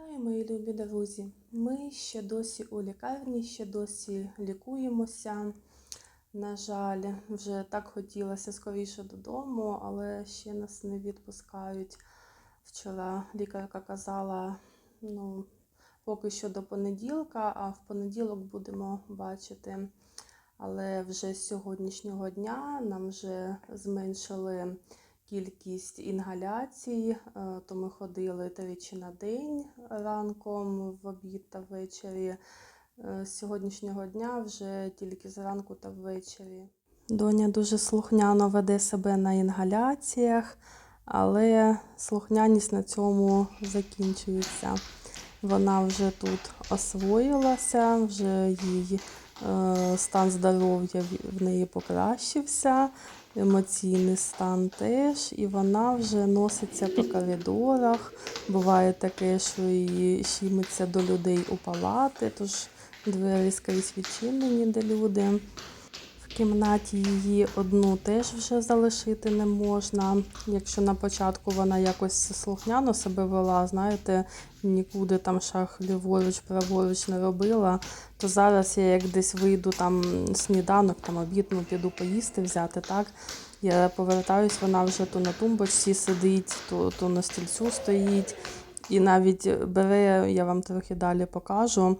Вітаю, мої любі друзі. Ми ще досі у лікарні, ще досі лікуємося. На жаль, вже так хотілося скоріше додому, але ще нас не відпускають. Вчора лікарка казала, ну, поки що до понеділка, а в понеділок будемо бачити. Але вже з сьогоднішнього дня нам вже зменшили кількість інгаляцій, е, то ми ходили тричі на день ранком, в обід та ввечері. Е, З сьогоднішнього дня вже тільки зранку та ввечері. Доня дуже слухняно веде себе на інгаляціях, але слухняність на цьому закінчується. Вона вже тут освоїлася, вже їй е, стан здоров'я в неї покращився, емоційний стан теж, і вона вже носиться по коридорах. Буває таке, що її щімиться до людей у палати, тож двері скрізь відчинені, де люди. Кімнаті її одну теж вже залишити не можна. Якщо на початку вона якось слухняно себе вела, знаєте, нікуди там шаг ліворуч, праворуч не робила, то зараз я як десь вийду там сніданок, там обід, ну піду поїсти взяти, так. Я повертаюсь, вона вже то на тумбочці сидить, то, то на стільцю стоїть. І навіть бере, я вам трохи далі покажу,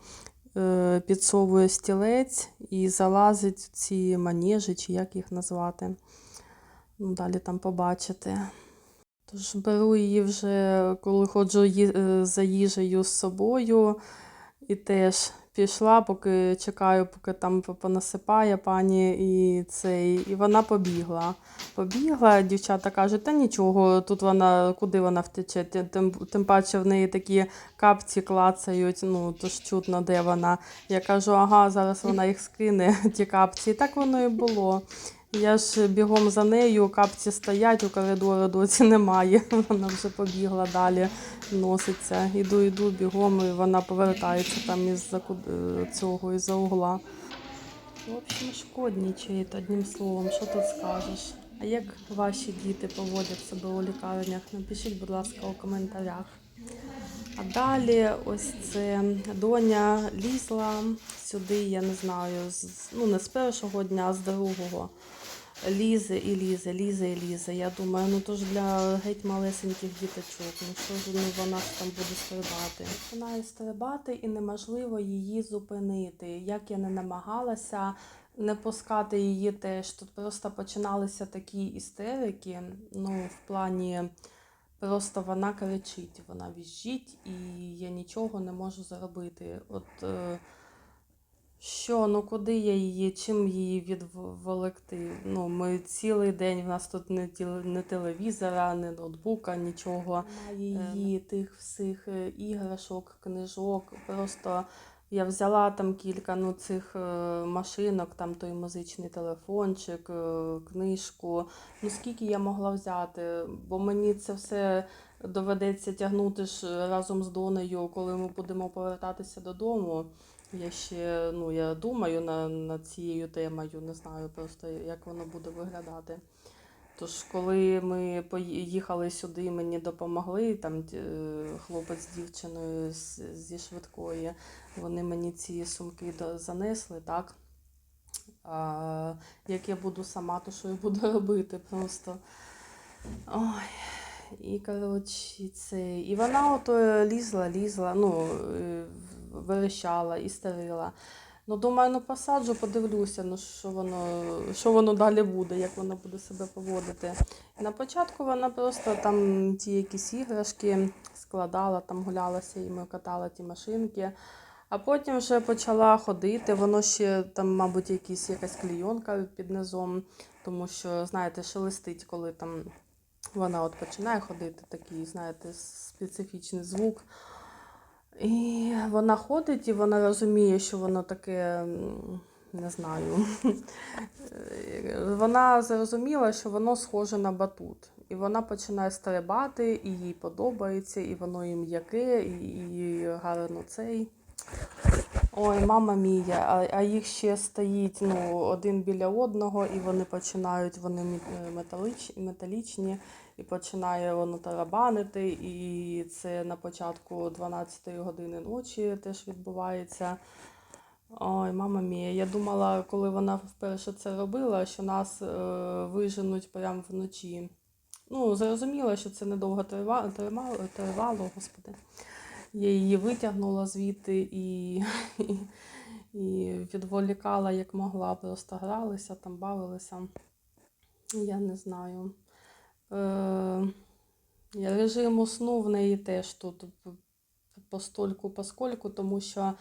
підсовує стілець і залазить в ці манежі, чи як їх назвати. Ну, далі там побачите. Тож беру її вже, коли ходжу е, за їжею з собою, і теж пішла, поки чекаю, поки там понасипає пані і цей. І вона побігла. Побігла, дівчата кажуть, та нічого, тут вона, куди вона втече, Тим- тим, паче в неї такі капці клацають, ну то ж чутно, де вона. Я кажу, ага, зараз вона їх скине, ті капці. І так воно і було. Я ж бігом за нею, капці стоять, у коридору досі немає. Вона вже побігла далі, носиться. Іду, іду бігом, і вона повертається там із за цього, із за угла. В общем, шкоднічають, одним словом, що тут скажеш. А як ваші діти поводять себе у лікарнях? Напишіть, будь ласка, у коментарях. А далі ось це доня лізла сюди, я не знаю, з, ну не з першого дня, а з другого. Лізе і лізе, лізе і лізе. Я думаю, ну то ж для геть малесеньких діточок. Ну що ж ну, вона ж там буде стрибати? Починає стрибати і неможливо її зупинити. Як я не намагалася не пускати її теж. Тут просто починалися такі істерики. Ну, в плані просто вона кричить, вона віжжить, і я нічого не можу зробити. От е, що, ну куди я її, чим її відволікти? Ну, ми цілий день, в нас тут не, не телевізора, не ноутбука, нічого. Її тих всіх е, іграшок, книжок. Просто я взяла там кілька ну, цих е, машинок, там той музичний телефончик, е, книжку. Ну скільки я могла взяти? Бо мені це все доведеться тягнути ж разом з Донею, коли ми будемо повертатися додому. Я ще ну, я думаю на, над цією темою, не знаю просто, як воно буде виглядати. Тож, коли ми поїхали сюди, мені допомогли там е, хлопець з дівчиною зі швидкої, вони мені ці сумки занесли, так? А, як я буду сама, то що я буду робити просто. Ой. І коротше, це. І вона ото лізла, лізла, ну, верещала, істерила. Ну, думаю, ну посаджу, подивлюся, ну що воно, що воно далі буде, як воно буде себе поводити. І на початку вона просто там ті якісь іграшки складала, там гулялася і ми катали ті машинки. А потім вже почала ходити, воно ще там, мабуть, якісь, якась клійонка під низом, тому що, знаєте, шелестить, коли там вона от починає ходити, такий, знаєте, специфічний звук. І вона ходить, і вона розуміє, що воно таке, не знаю. Вона зрозуміла, що воно схоже на батут. І вона починає стрибати, і їй подобається, і воно і м'яке, і, і гарно цей. Ой, мама мія, а, а їх ще стоїть ну, один біля одного, і вони починають, вони е, металіч, металічні, і починає воно тарабанити. І це на початку 12-ї години ночі теж відбувається. Ой, мама мія. Я думала, коли вона вперше це робила, що нас е, виженуть прямо вночі. Ну, зрозуміло, що це недовго тривало, тривало, господи. Я її витягнула звідти і, і, і відволікала як могла, просто гралися, там бавилися. Я не знаю. Е, я режиму сну в неї теж тут постольку поскольку, тому що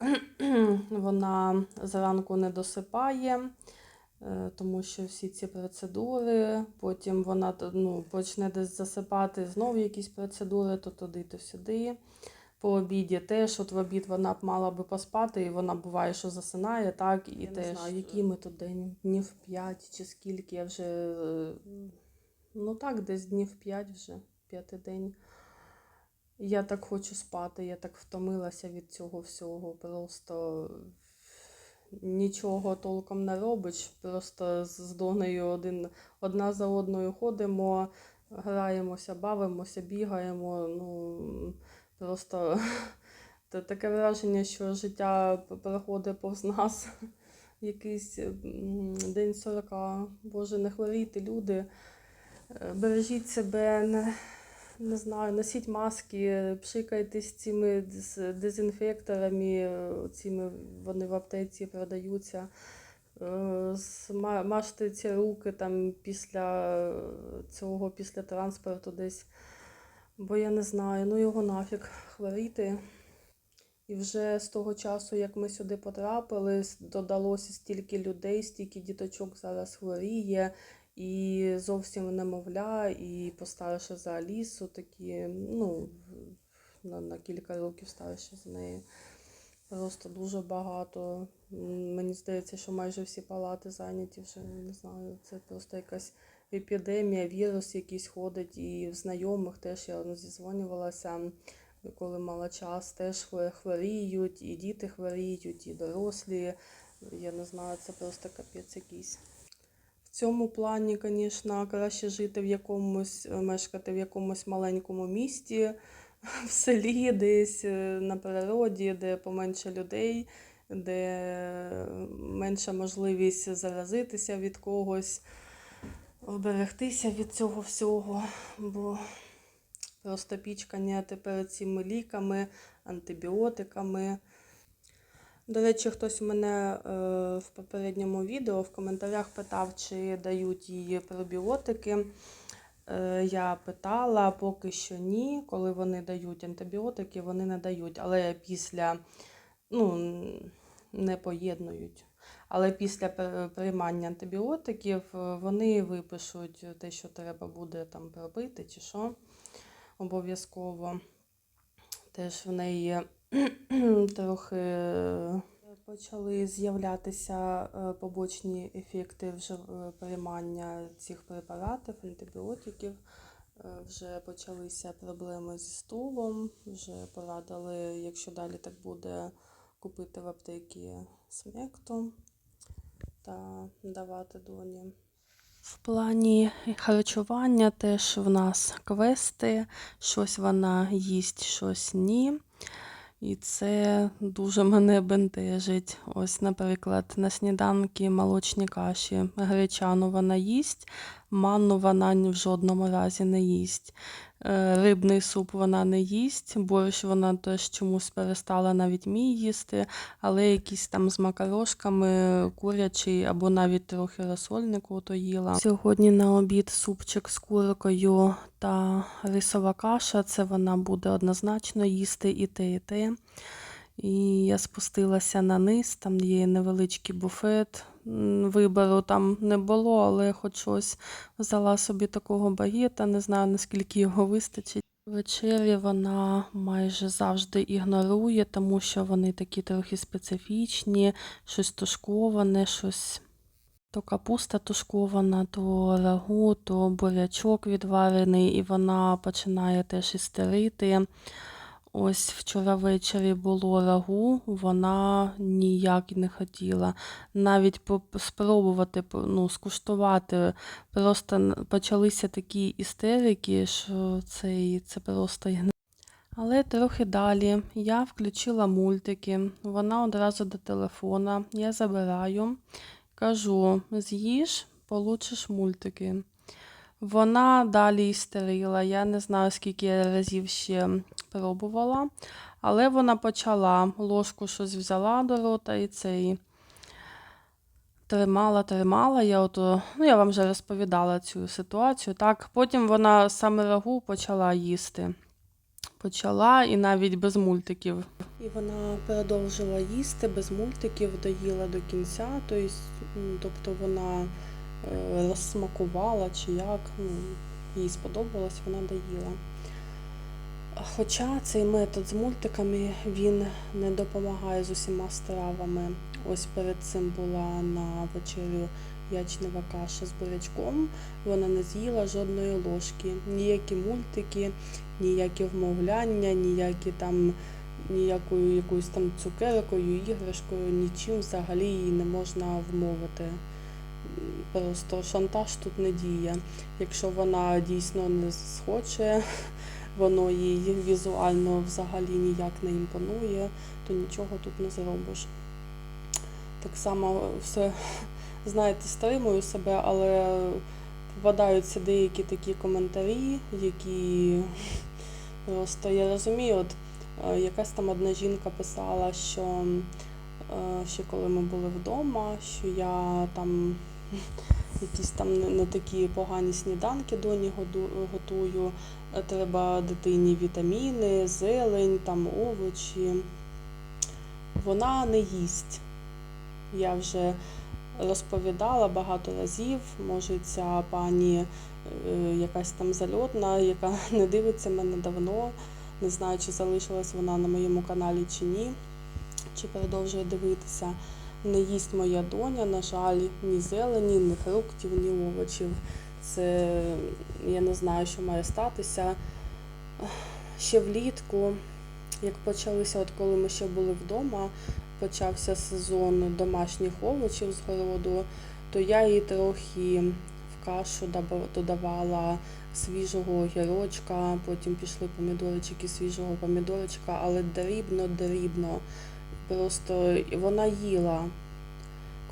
вона зранку не досипає, е, тому що всі ці процедури, потім вона ну, почне десь засипати, знову якісь процедури, то туди, то сюди. По обіді теж, от в обід вона б мала би поспати, і вона буває, що засинає, так, і Я не знаю, які ми тут день, днів 5 чи скільки, я вже, е, ну так, десь днів 5 вже, п'ятий день. Я так хочу спати, я так втомилася від цього всього. Просто нічого толком не робиш. Просто з Донею один, одна за одною ходимо, граємося, бавимося, бігаємо. Ну, просто та- таке враження, що життя проходить повз нас. Якийсь день 40. Боже, не хворійте, люди. Е, Бережіть себе, не, не знаю, носіть маски, пшикайтесь цими дезінфекторами, е, цими вони в аптеці продаються. Е, Мажте ці руки там після цього, після транспорту десь. Бо я не знаю, ну його нафіг хворіти. І вже з того часу, як ми сюди потрапили, додалося стільки людей, стільки діточок зараз хворіє, і зовсім немовля, і постарше за Алісу, такі, ну, на, на кілька років старші за неї. Просто дуже багато. Мені здається, що майже всі палати зайняті вже, не знаю, це просто якась епідемія, вірус якийсь ходить, і в знайомих теж я зізвонювалася коли мала час, теж хворіють, і діти хворіють, і дорослі. Я не знаю, це просто капець якийсь. Цьому плані, звісно, краще жити в якомусь, е, мешкати в якомусь маленькому місті, в селі, десь е, на природі, де поменше людей, де менша можливість заразитися від когось, оберегтися від цього всього. Бо Просто пічкання тепер цими ліками, антибіотиками. До речі, хтось у мене е, в попередньому відео в коментарях питав, чи дають їй пробіотики. Е, я питала, поки що ні. Коли вони дають антибіотики, вони не дають. Але після ну, не поєднують. Але після приймання антибіотиків е, вони випишуть те, що треба буде там пробити чи що обов'язково. Теж в неї трохи е, почали з'являтися е, побочні ефекти вже е, приймання цих препаратів, антибіотиків. Вже почалися проблеми зі стулом, вже порадили, якщо далі так буде, купити в аптекі смекту та давати доні. В плані харчування теж в нас квести, щось вона їсть, щось ні. І це дуже мене бентежить. Ось, наприклад, на сніданки молочні каші гречану вона їсть, манну вона в жодному разі не їсть. Е, Рибний суп вона не їсть, борщ вона теж чомусь перестала навіть мій їсти, але якісь там з макарошками, курячий або навіть трохи розсольнику то їла. Сьогодні на обід супчик з куркою та рисова каша. Це вона буде однозначно їсти і те, і те. І я спустилася на низ, там є невеличкий буфет. Вибору там не було, але хоч щось взяла собі такого багета, не знаю наскільки його вистачить. Вечері вона майже завжди ігнорує, тому що вони такі трохи специфічні, щось тушковане, щось то капуста тушкована, то рагу, то бурячок відварений, і вона починає теж істерити. Ось вчора ввечері було рагу, вона ніяк не хотіла. Навіть спробувати ну, скуштувати. Просто почалися такі істерики, що це, це просто Але трохи далі я включила мультики, вона одразу до телефона, я забираю, кажу: з'їж, получиш мультики. Вона далі істерила. Я не знаю, скільки разів ще пробувала, але вона почала ложку щось взяла до рота і цей тримала, тримала. Я ото, ну я вам вже розповідала цю ситуацію. Так, потім вона саме рагу почала їсти. Почала і навіть без мультиків. І вона продовжила їсти без мультиків, доїла до кінця, тобто вона е, розсмакувала чи як, ну, їй сподобалось, вона доїла. Хоча цей метод з мультиками він не допомагає з усіма стравами. Ось перед цим була на вечерю ячнева каша з бурячком. Вона не з'їла жодної ложки. Ніякі мультики, ніякі вмовляння, ніякі там ніякою якоюсь там цукеркою, іграшкою, нічим взагалі її не можна вмовити. Просто шантаж тут не діє. Якщо вона дійсно не схоче, воно їй візуально взагалі ніяк не імпонує, то нічого тут не зробиш. Так само все, знаєте, стримую себе, але попадаються деякі такі коментарі, які просто я розумію, от е, якась там одна жінка писала, що ще коли ми були вдома, що я там якісь там не, такі погані сніданки доні году- готую. Е, Треба дитині вітаміни, зелень, там овочі. Вона не їсть. Я вже розповідала багато разів. Може, ця пані е, якась там зальотна, яка не дивиться мене давно. Не знаю, чи залишилась вона на моєму каналі чи ні, чи продовжує дивитися. Не їсть моя доня, на жаль, ні зелені, ні фруктів, ні овочів. Це я не знаю, що має статися. Ще влітку, як почалися, от коли ми ще були вдома, почався сезон домашніх овочів з городу, то я їй трохи в кашу додавала свіжого огірочка, потім пішли помідорчики свіжого помідорчика, але дрібно-дрібно. Просто вона їла.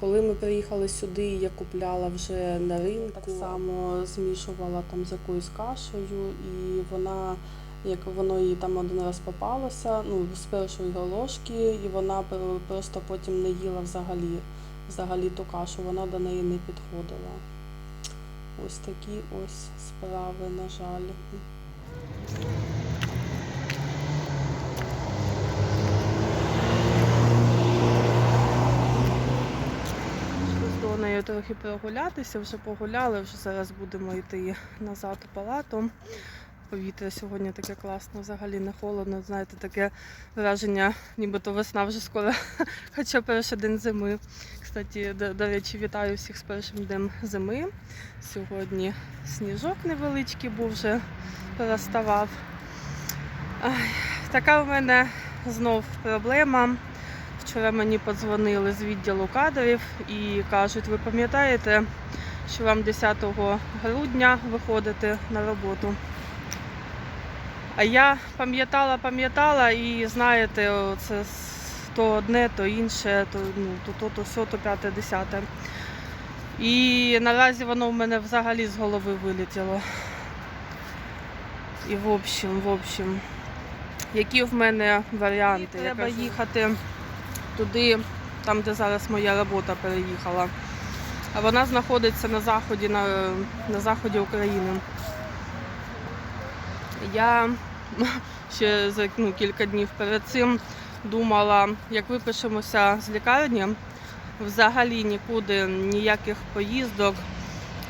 Коли ми приїхали сюди, я купляла вже на ринку, так само змішувала там з якоюсь кашею, і вона, як воно їй там один раз попалося, ну, з першої ложки, і вона просто потім не їла взагалі, взагалі ту кашу, вона до неї не підходила. Ось такі ось справи, на жаль. Пішли з Донею трохи прогулятися, вже погуляли, вже зараз будемо йти назад у палату. Повітря сьогодні таке класне, взагалі не холодно. Знаєте, таке враження, нібито весна вже скоро, хоча перший день зими. Кстати, до, до речі, вітаю всіх з першим днем зими. Сьогодні сніжок невеличкий був вже переставав. Ай, така в мене знов проблема. Вчора мені подзвонили з відділу кадрів і кажуть, ви пам'ятаєте, що вам 10 грудня виходити на роботу. А я пам'ятала, пам'ятала і знаєте, це то одне, то інше, то ну, то, то, то все, то п'яте, десяте. І наразі воно в мене взагалі з голови вилетіло. І в общем, в общем, які в мене варіанти? Треба їхати туди, там, де зараз моя робота переїхала. А вона знаходиться на заході, на, на заході України. Я ще за ну, кілька днів перед цим думала, як випишемося з лікарні, взагалі нікуди, ніяких поїздок,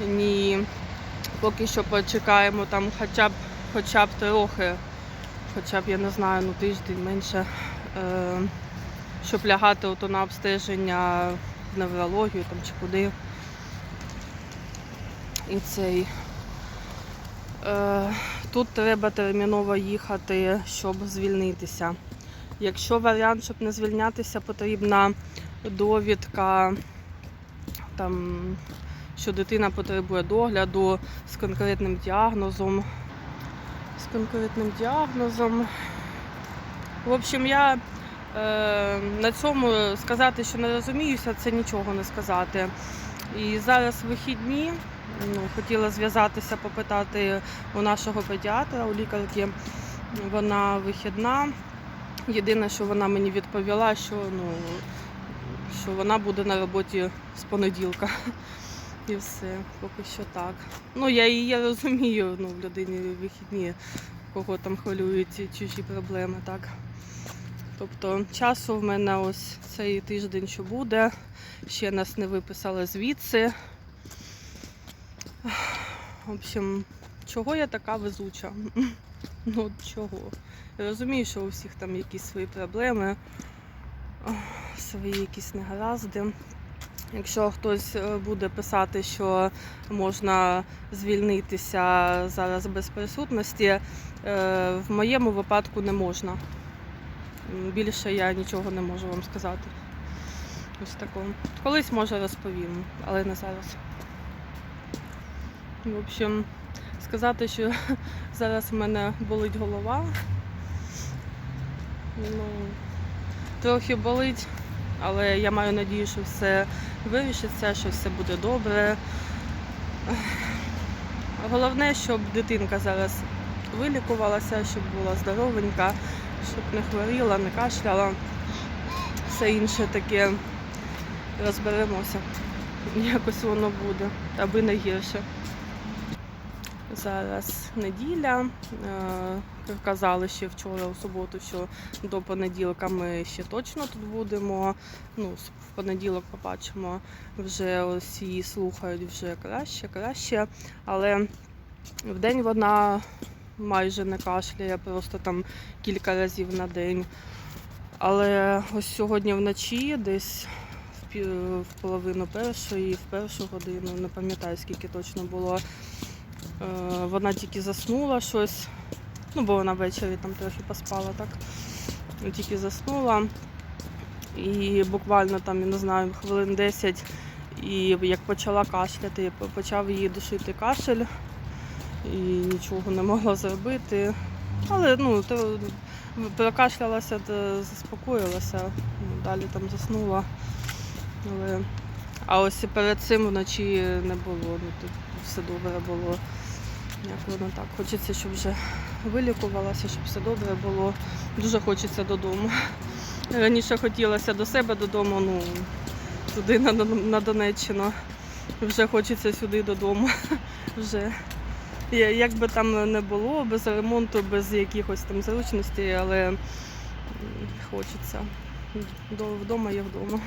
ні поки що почекаємо там хоча б хоча б трохи, хоча б я не знаю, ну тиждень менше. Е, щоб лягати ото на обстеження в неврологію там чи куди. І цей. Е, Тут треба терміново їхати, щоб звільнитися. Якщо варіант, щоб не звільнятися, потрібна довідка, там, що дитина потребує догляду з конкретним діагнозом. З конкретним діагнозом. В общем, я на цьому сказати, що не розуміюся, це нічого не сказати. І зараз вихідні. Ну, хотіла зв'язатися, попитати у нашого педіатра, у лікарки. Вона вихідна. Єдине, що вона мені відповіла, що, ну, що вона буде на роботі з понеділка. І все, поки що так. Ну, я її розумію, ну, в людині вихідні, кого там хвилюють чужі проблеми, так. Тобто часу в мене ось цей тиждень, що буде. Ще нас не виписали звідси. В общем, чого я така везуча? Ну, от чого? Я розумію, що у всіх там якісь свої проблеми, свої якісь негаразди. Якщо хтось е, буде писати, що можна звільнитися зараз без присутності, е, в моєму випадку не можна. Більше я нічого не можу вам сказати. Ось такого. Колись може розповім, але не зараз. В общем, сказати, що зараз в мене болить голова. Ну, трохи болить, але я маю надію, що все вирішиться, що все буде добре. Головне, щоб дитинка зараз вилікувалася, щоб була здоровенька, щоб не хворіла, не кашляла. Все інше таке розберемося. Якось воно буде, аби не гірше. Зараз неділя. Е, Казали ще вчора у суботу, що до понеділка ми ще точно тут будемо. Ну, в понеділок побачимо, вже ось її слухають вже краще, краще. Але в день вона майже не кашляє, просто там кілька разів на день. Але ось сьогодні вночі, десь в половину першої, в першу годину, не пам'ятаю скільки точно було. Е, Вона тільки заснула щось. Ну, бо вона ввечері там трохи поспала, так. Ну, Тільки заснула. І буквально там, я не знаю, хвилин 10, і як почала кашляти, по- почав її душити кашель і нічого не могла зробити. Але ну, то прокашлялася, то заспокоїлася, далі там заснула. Але... А ось і перед цим вночі не було. Ну, тут все добре було. Як воно так. Хочеться, щоб вже вилікувалася, щоб все добре було. Дуже хочеться додому. Раніше хотілося до себе додому, ну туди на, на Донеччину. Вже хочеться сюди додому. Вже. Як би там не було, без ремонту, без якихось там зручностей, але хочеться. Вдома є вдома.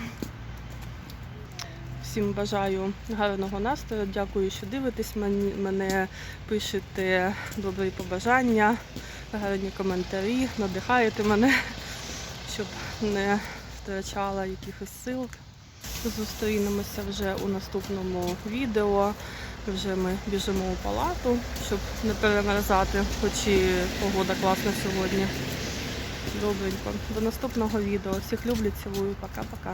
Всім бажаю гарного настрою. Дякую, що дивитесь мене, пишете добрі побажання, гарні коментарі, надихаєте мене, щоб не втрачала якихось сил. Зустрінемося вже у наступному відео. Вже ми біжимо у палату, щоб не перемерзати, хоч і погода класна сьогодні. Добренько. До наступного відео. Всіх люблю, цілую. Пока-пока.